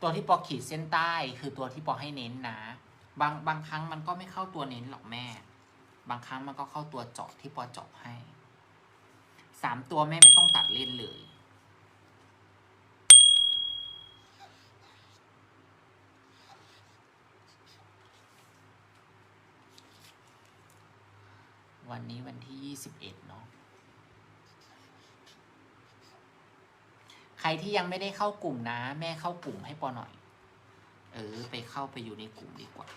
ตัวที่ปอขีดเส้นใต้คือตัวที่ปอให้เน้นนะ บางบางครั้งมันก็ไม่เข้าตัวเน้นหรอกแม่ บางครั้งมันก็เข้าตัวเจาะที่ปอเจาะให้สามตัวแม่ไม่ต้องตัดเล่นเลยวันนี้วันที่ยี่สิบเอ็ดเนาะ ใค รที่ยังไม่ได้เข้ากลุ่มนะ แม่เข้ากลุ่มให้ปอหน่อย เออ ไปเข้าไปอยู่ในกลุ่มดีกว่า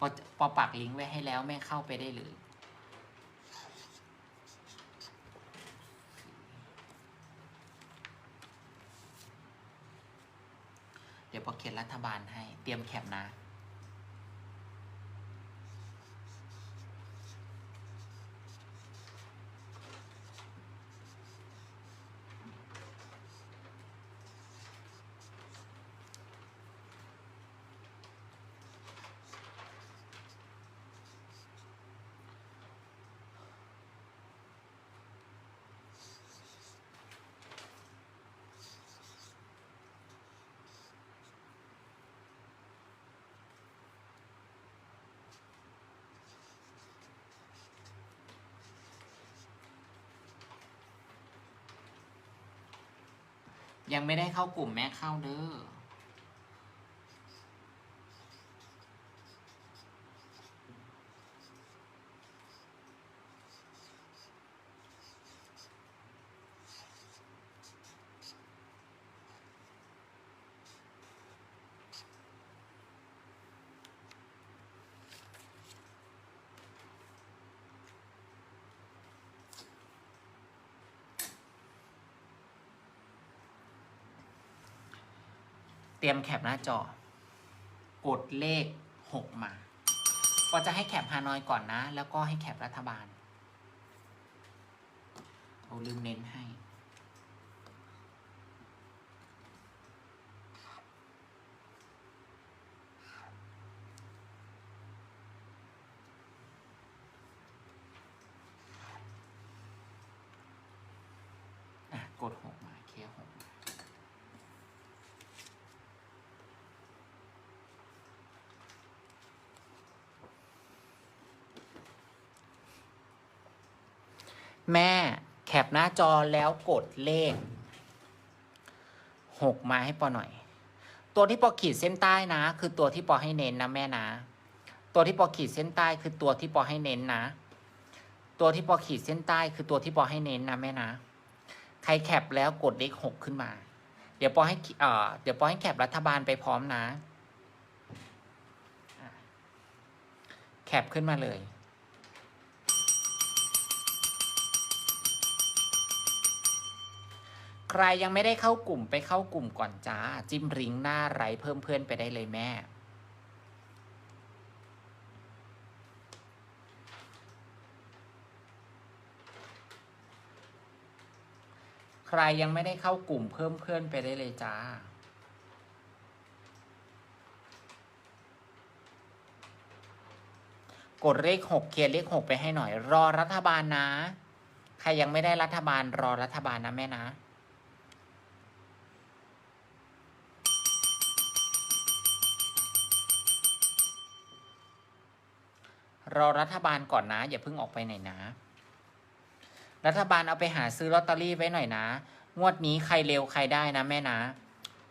ปอปอปักลิงก์ไว้ให้แล้วแม่เข้าไปได้เลยเดี๋ยวพอเขียนรัฐบาลให้ เตรียมแคปนะ ยังไม่ได้เข้ากลุ่มแม่เข้าเด้อ เตรียมแคปหน้าจอ กดเลข 6 มา ก็จะให้แคปฮานอยก่อนนะ แล้วก็ให้แคปรัฐบาลเราลืมเน้นให้กดหกมาเคลียร์6 แม่แคปหน้าจอแล้วกดเลขหกมาให้ปอหน่อย ตัวที่ปอขีดเส้นใต้นะ คือตัวที่ปอให้เน้นนะแม่นะ ตัวที่ปอขีดเส้นใต้คือตัวที่ปอให้เน้นนะ ตัวที่ปอขีดเส้นใต้คือตัวที่ปอให้เน้นนะแม่นะ ใครแคปแล้วกดเลขหกขึ้นมา เดี๋ยวปอให้เอ่อเดี๋ยวปอให้แคปรัฐบาลไปพร้อมนะอะแคปขึ้นมาเลย ใครยังไม่ได้เข้ากลุ่มไปเข้ากลุ่มก่อนจ้า จิ้มริงหน้าไรเพิ่มเพื่อนไปได้เลยแม่ ใครยังไม่ได้เข้ากลุ่มเพิ่มเพื่อนไปได้เลยจ้ากดเลขหกเคลียร์เลขหกไปให้หน่อย รอรัฐบาลนะ ใครยังไม่ได้รัฐบาลรอรัฐบาลนะแม่นะ รอรัฐบาลก่อนนะ อย่าเพิ่งออกไปไหนนะ รัฐบาลเอาไปหาซื้อลอตเตอรี่ไว้หน่อยนะ งวดนี้ใครเร็วใครได้นะแม่นะ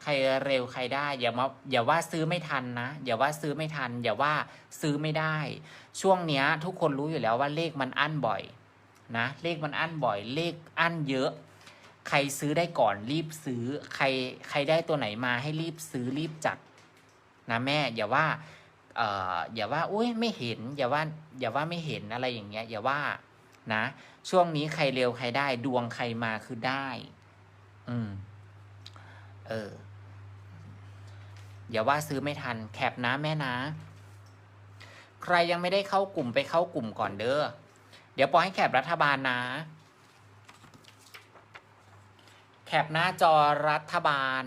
ใครเร็วใครได้ อย่ามาอย่าว่าซื้อไม่ทันนะ อย่าว่าซื้อไม่ทัน อย่าว่าซื้อไม่ได้ ช่วงเนี้ย ทุกคนรู้อยู่แล้วว่าเลขมันอั้นบ่อยนะ เลขมันอั้นบ่อย เลขอั้นเยอะ ใครซื้อได้ก่อนรีบซื้อ ใครใครได้ตัวไหนมาให้รีบซื้อรีบจัดนะแม่ อย่าว่า เอ่ออย่าว่าอุ้ยไม่เห็น อย่าว่าอย่าว่าไม่เห็นอะไรอย่างเงี้ย อย่าว่านะ ช่วงนี้ใครเร็วใครได้ ดวงใครมาคือได้ อืม เออ อย่าว่าซื้อไม่ทัน แคปนะแม่นะ ใครยังไม่ได้เข้ากลุ่มไปเข้ากลุ่มก่อนเด้อเดี๋ยวปอให้แคปรัฐบาลนะ แคปหน้าจอรัฐบาล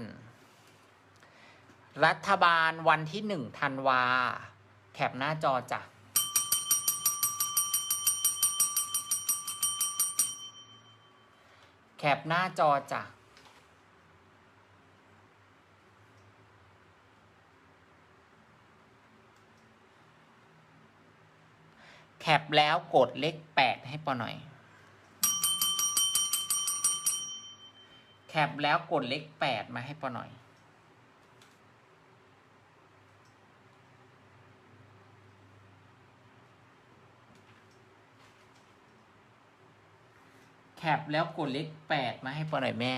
รัฐบาลวันที่หนึ่งธันวา แคปหน้าจอจ้ะแคปหน้าจอจ้ะแคปแล้วกดเลขแปดให้ปอหน่อย แคปแล้วกดเลขแปดมาให้ปอหน่อย แคปแล้วกดเลขแปดมาให้ปอหน่อยแม่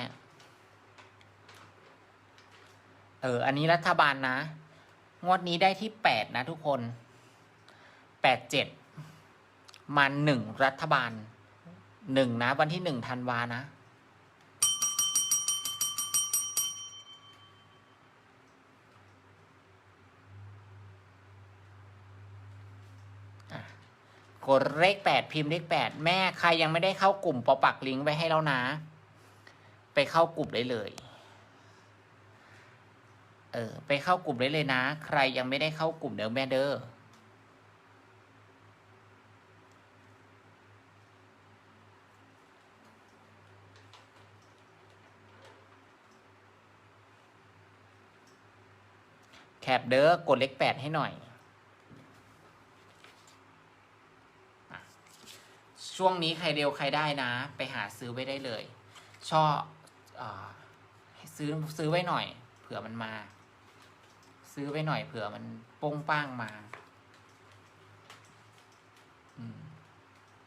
เออ อันนี้รัฐบาลนะ งวดนี้ได้ที่แปดนะทุกคนแปดเจ็ดมาหนึ่งรัฐบาลหนึ่งนะ วันที่หนึ่งธันวานะอะ กดเลขแปดพิมพ์เลขแปดแม่ใครยังไม่ได้เข้ากลุ่มปอปักลิงก์ไว้ให้แล้วนะ ไปเข้ากลุ่มได้เลย เออ ไปเข้ากลุ่มได้เลยนะ ใครยังไม่ได้เข้ากลุ่มเด้อแม่เด้อแคปเด้อกดเลขแปดให้หน่อยอะ ช่วงนี้ใครเร็วใครได้นะ ไปหาซื้อไว้ได้เลย ชอบอซื้อซื้อไว้หน่อย เผื่อมันมา ซื้อไว้หน่อยเผื่อมันโป้งป้างมา